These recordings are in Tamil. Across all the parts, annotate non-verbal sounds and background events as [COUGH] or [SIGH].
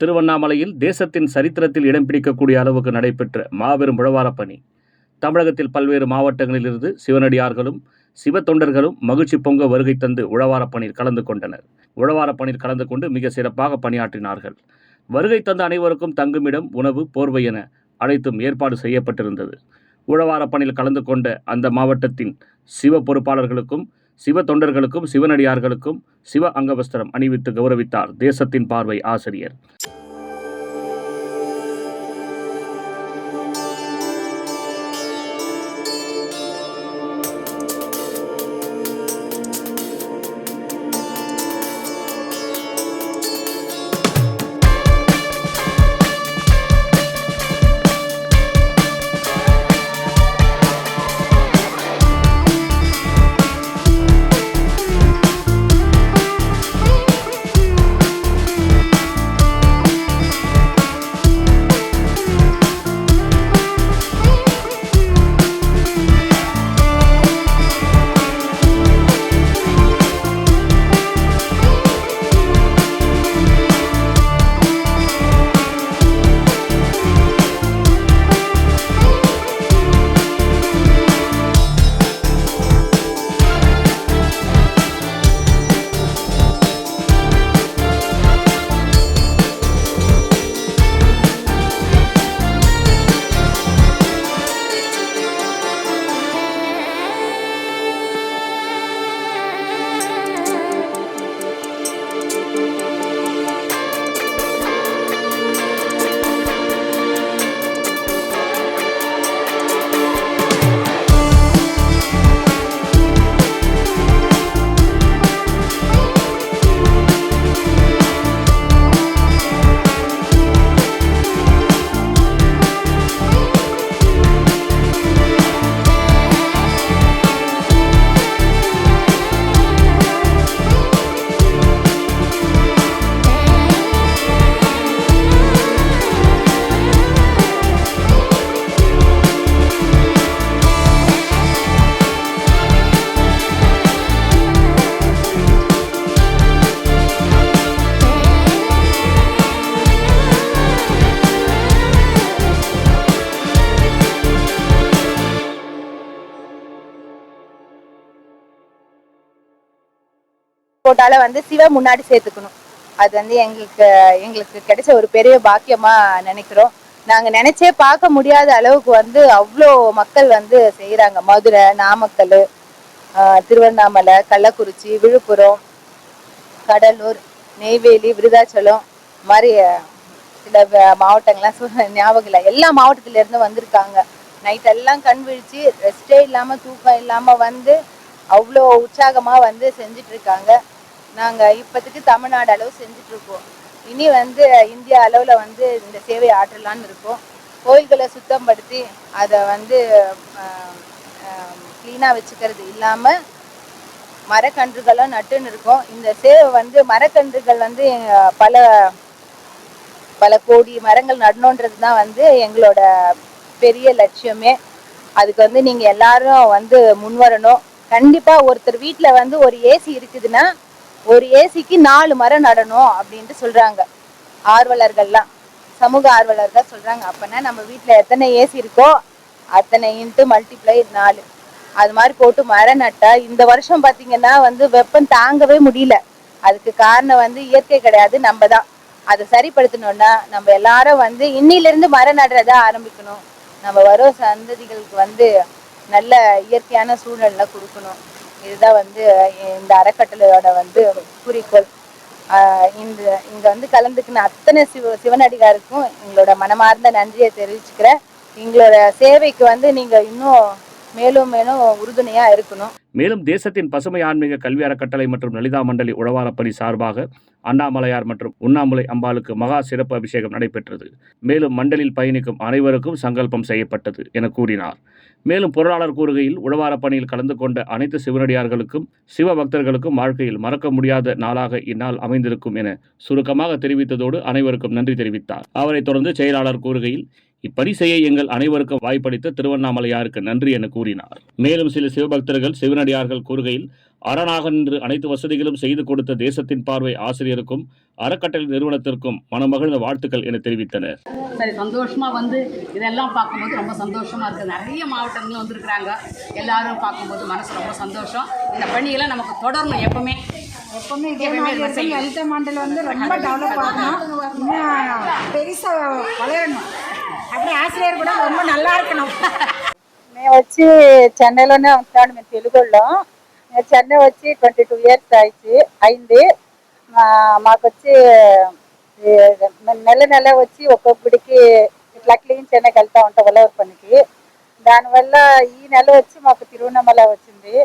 திருவண்ணாமலையில் தேசத்தின் சரித்திரத்தில் இடம் பிடிக்கக்கூடிய அளவுக்கு நடைபெற்ற மாபெரும் உழவாரப் பணி. தமிழகத்தில் பல்வேறு மாவட்டங்களிலிருந்து சிவனடியார்களும் சிவ தொண்டர்களும் மகிழ்ச்சி பொங்க வருகை தந்து உழவாரப் பணியில் கலந்து கொண்டனர். உழவாரப் பணியில் கலந்து கொண்டு மிக சிறப்பாக பணியாற்றினார்கள். வருகை தந்த அனைவருக்கும் தங்குமிடம் உணவு போர்வை என அனைத்தும் ஏற்பாடு செய்யப்பட்டிருந்தது. உழவாரப் பணியில் கலந்து கொண்ட அந்த மாவட்டத்தின் சிவ பொறுப்பாளர்களுக்கும் சிவ தொண்டர்களுக்கும் சிவனடியார்களுக்கும் சிவ அங்கவஸ்திரம் அணிவித்து கௌரவித்தார் தேசத்தின் பார்வை ஆசிரியர். போட்டால வந்து சிவ முன்னாடி சேர்த்துக்கணும். அது வந்து எங்களுக்கு எங்களுக்கு கிடைச்ச ஒரு பெரிய பாக்கியமா நினைக்கிறோம். நாங்க நினைச்சே பார்க்க முடியாத அளவுக்கு வந்து அவ்வளோ மக்கள் வந்து செய்யறாங்க மதுரை நாமக்கல் திருவண்ணாமலை கள்ளக்குறிச்சி விழுப்புரம் கடலூர் நெய்வேலி விருதாச்சலம் இந்த மாதிரி சில மாவட்டங்கள்லாம் சொல்ல ஞாபகம் இல்லை. எல்லா மாவட்டத்துல இருந்து வந்திருக்காங்க. நைட் எல்லாம் கண் விழிச்சு ரெஸ்டே இல்லாம தூக்கம் இல்லாம வந்து அவ்வளோ உற்சாகமா வந்து செஞ்சுட்டு இருக்காங்க. நாங்க இப்போதைக்கு தமிழ்நாடு அளவு செஞ்சுட்டு இருக்கோம் இனி வந்து இந்தியா அளவுல வந்து இந்த சேவை ஆற்றலாம்னு இருக்கோம். கோயில்களை சுத்தப்படுத்தி அதை வந்து க்ளீனாக வச்சுக்கிறது இல்லாமல் மரக்கன்றுகளும் நட்டுன்னு இருக்கோம். இந்த சேவை வந்து மரக்கன்றுகள் வந்து பல பல கோடி மரங்கள் நடணுன்றது தான் வந்து எங்களோட பெரிய லட்சியமே. அதுக்கு வந்து நீங்க எல்லாரும் வந்து முன்வரணும். கண்டிப்பா ஒருத்தர் வீட்டில் வந்து ஒரு ஏசி இருக்குதுன்னா ஒரு ஏசிக்கு நாலு மரம் நடணும் அப்படின்ட்டு சொல்றாங்க. ஆர்வலர்கள்லாம். சமூக ஆர்வலர்கள் சொல்றாங்க. அப்பனா நம்ம வீட்டில் எத்தனை ஏசி இருக்கோ அத்தனை இன்ட்டு மல்டிப்ளை நாலு. அது மாதிரி போட்டு மரம் நட்டா இந்த வருஷம் பாத்தீங்கன்னா வந்து வெப்பம் தாங்கவே முடியல. அதுக்கு காரணம் வந்து இயற்கை கிடையாது நம்ம தான். அதை சரிப்படுத்தணும்னா நம்ம எல்லாரும் வந்து இன்னில இருந்து மரம் நடுறத ஆரம்பிக்கணும். நம்ம வரும் சந்ததிகளுக்கு வந்து நல்ல இயற்கையான சூழ்நிலை கொடுக்கணும். இதுதான் வந்து இந்த அறக்கட்டளையோட வந்து குறிக்கோள். ஆஹ் இந்த இங்க வந்து கலந்துக்கின அத்தனை சிவ சிவனடிகாருக்கும் எங்களோட மனமார்ந்த நன்றியை தெரிவிச்சுக்கிறேன். எங்களோட சேவைக்கு வந்து நீங்க இன்னும் மேலும் மேலும் உறுதுணையா இருக்கணும். மேலும் தேசத்தின் பசுமை ஆன்மீக கல்வி அறக்கட்டளை மற்றும் லலிதா மண்டலி உழவாரப்பணி சார்பாக அண்ணாமலையார் மற்றும் உண்ணாமலை அம்பாளுக்கு மகா சிறப்பு அபிஷேகம் நடைபெற்றது. மேலும் மண்டலில் பயணிக்கும் அனைவருக்கும் சங்கல்பம் செய்யப்பட்டது என கூறினார். மேலும் பொருளாளர் கூறுகையில் உழவாரப் பணியில் கலந்து கொண்ட அனைத்து சிவனடியார்களுக்கும் சிவ பக்தர்களுக்கும் வாழ்க்கையில் மறக்க முடியாத நாளாக இந்நாள் அமைந்திருக்கும் என சுருக்கமாக தெரிவித்ததோடு அனைவருக்கும் நன்றி தெரிவித்தார். அவரைத் தொடர்ந்து செயலாளர் கூறுகையில் இப்பணி செய்ய எங்கள் அனைவருக்கும் வாய்ப்பளித்த திருவண்ணாமலையாருக்கு நன்றி என கூறினார். மேலும் சில சிவபக்தர்கள் சிவனடியார்கள் கூறுகையில் அரணாக நின்று அனைத்து வசதிகளும் செய்து கொடுத்த தேசத்தின் பார்வை ஆசிரியருக்கும் அறக்கட்டளை நிறுவனத்திற்கும் மனமகிழ்ந்த வாழ்த்துக்கள் என தெரிவித்தனர் சரி சந்தோஷமாக வந்து இதெல்லாம் பார்க்கும்போது ரொம்ப சந்தோஷமாக இருக்குது நிறைய மாவட்டங்களும் வந்திருக்கிறாங்க எல்லாரும் பார்க்கும்போது மனசு ரொம்ப சந்தோஷம் இந்த பணிகளை நமக்கு தொடரணும் எப்பவுமே எப்பவுமே இதே எப்பவுமே மாதிரி இதை இருக்கும் செய்யணும். லலிதா மண்டல் வந்து ரொம்ப டெவலப் ஆகணும் இன்னும் பெருசாக வளரணும் அப்படியே ஆசிரியர் కూడా ரொம்ப நல்லா இருக்கணும் [LAUGHS] మేము వచ్చి చెన్నైలోనే ఉంటాను మేము తెలుగులో నేను చెన్నై వచ్చి ట్వంటీ టూ ఇయర్స్ అయింది అయింది మా- మాకు వచ్చి ఈ నెల నెల వచ్చి ఒక్కొక్క గుడికి ఇట్లా క్లీన్ చెన్నైకి వెళ్తా ఉంటాం ఉలవర్ పనికి దానివల్ల ఈ నెల వచ్చి మాకు తిరువనమల వచ్చింది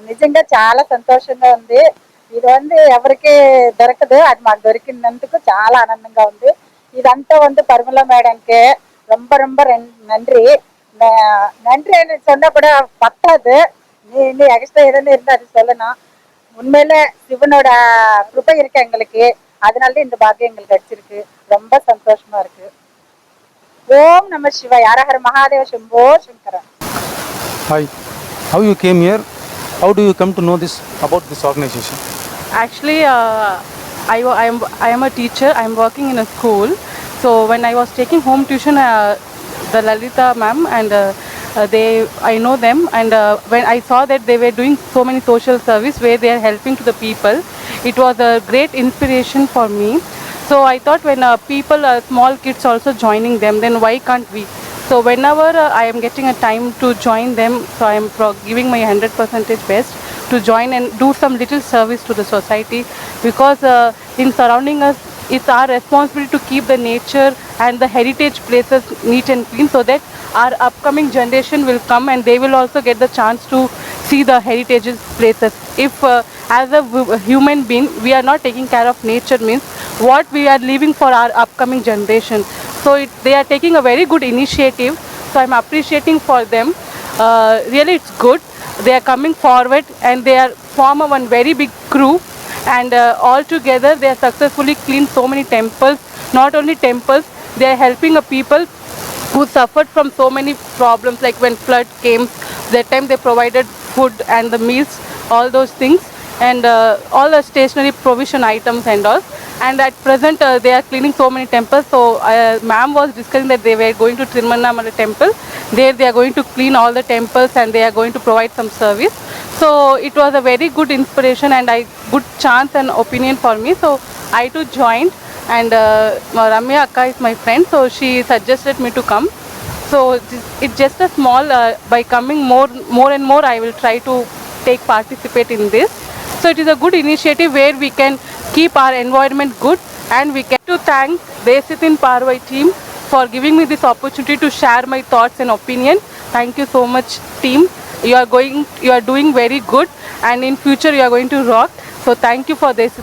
నిజంగా చాలా సంతోషంగా ఉంది ఇది வந்து ఎవరికి దొరకదు అది మాకు దొరికినందుకు చాలా ఆనందంగా ఉంది ఇదంతా வந்து பரிமளா மேடம்க்கு ரொம்ப ரொம்ப ரென்- நன்றி ந- நன்றி சொன்னா கூட பத்தாது நீ இன்னும் எக்ஸ்ட்ரா எதுன்னு இருந்தா அது சொல்லணும் உண்மையில சிவனோட கிருபை இருக்கு எங்களுக்கு அதனால தான் இந்த பாக்கியம் எங்களுக்கு கிடைச்சிருக்கு ரொம்ப சந்தோஷமா இருக்கு ஓம் நம சிவாய் ஹரஹர Mahadeva Shambho Sankaran Hi, how you came here? How do you come to know this about this organization? Actually, uh, I, wa- I, am, I am a teacher. I am working in a school. So when I was taking home tuition, uh, the Lalita ma'am and uh, uh, they, I know them. And uh, when I saw that they were doing so many social service where they are helping to the people, it was a great inspiration for me. So I thought when uh, people, uh, small kids also joining them, then why can't we? So whenever uh, I am getting a time to join them, so I am giving my 100 percentage best to join and do some little service to the society because uh, in surrounding us, it's our responsibility to keep the nature and the heritage places neat and clean so that our upcoming generation will come and they will also get the chance to see the heritage places. If uh, as a human being we are not taking care of nature means what we are leaving for our upcoming generation. So it, they are taking a very good initiative. So I'm appreciating for them. Uh, really, it's good. They are coming forward and they are form one very big crew. And uh, all together, they have successfully cleaned so many temples. Not only temples, they are helping a people who suffered from so many problems like when flood came that time they provided food and the meals all those things and uh, all the stationary provision items and all and at present uh, they are cleaning so many temples so uh, ma'am was discussing that they were going to Tirumannamala temple there they are going to clean all the temples and they are going to provide some service so it was a very good inspiration and I good chance and opinion for me so I too joined and uh, Ramya Akka is my friend, so she suggested me to come. So it's just a small. Uh, by coming more, more and more, I will try to take participate in this. So it is a good initiative where we can keep our environment good, and we can to thank Desitin Parvai team for giving me this opportunity to share my thoughts and opinion. Thank you so much, team. You are going, you are doing very good, and in future you are going to rock. So thank you for this.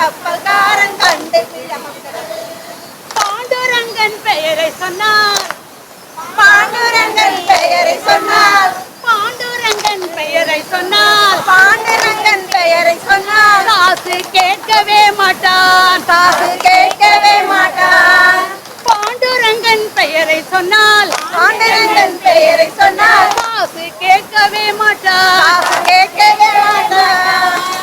கப்பல்காரன் கண்டுபிடியுங்கள் பாண்டுரங்கன் பெயரை சொன்னார் பாண்டுரங்கன் பெயரை சொன்னார் பாண்டுரங்கன் பெயரை சொன்னார் பாண்டுரங்கன் பெயரை சொன்னார் காசு கேட்கவே மாட்டான். காசு கேட்கவே மாட்டான். பாண்டுரங்கன் பெயரை சொன்னால். பாண்டுரங்கன் பெயரை சொன்னால். காசு கேட்கவே மாட்டான். கேட்கவே மாட்டான்.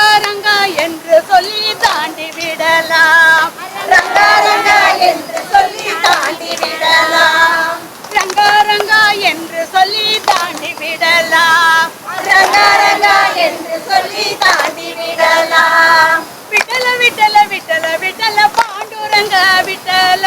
ரங்கா ரங்கா என்று சொல்லி தாண்டி விடலாம். ரங்கா ரங்கா என்று சொல்லி தாண்டி விடலாம். ரங்கா ரங்கா என்று சொல்லி தாண்டி விடலாம். ரங்கா ரங்கா என்று சொல்லி தாண்டி விடலாம். விட்டல விட்டல விட்டல விட்டல பாண்டுரங்க விட்டல விட்டல.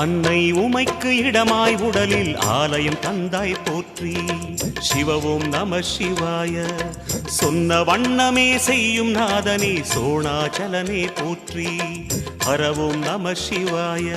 அன்னை உமைக்கு இடமாய் உடலில் ஆலயம் தந்தாய் போற்றி. சிவவும் நம சிவாய. சொன்ன வண்ணமே செய்யும் நாதனே சோணாச்சலனே போற்றி. ஹரவோம் நம சிவாய.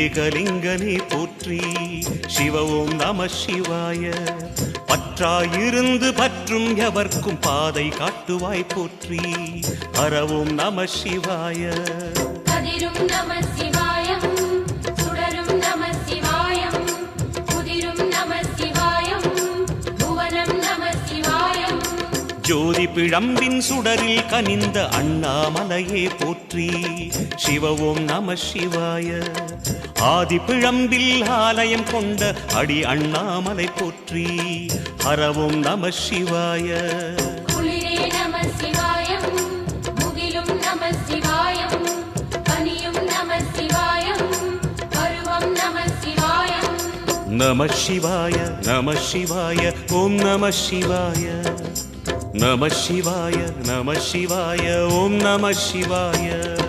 ஏகலிங்கனே போற்றி. சிவவோம் நம சிவாய. பற்றாயிருந்து பற்றும் எவர்க்கும் பாதை காட்டுவாய் போற்றி. ஹரவோம் நம சிவாய. கதிரும் நம சிவாயம் சுடரும் நம சிவாயம் புதிரும் நம சிவாயம் புவனம் நம சிவாயம். ஜோதி பிழம்பின் சுடரில் கனிந்த அண்ணாமலையே போற்றி. சிவ ஓம் நம சிவாய. ஆதி பிழம்பில் ஆலயம் கொண்ட அடி அண்ணாமலை போற்றி. ஹரவோம் நம சிவாய. நம சிவாய நம சிவாய ஓம் நம சிவாய. நம சிவாய நம சிவாய ஓம் நம சிவாய.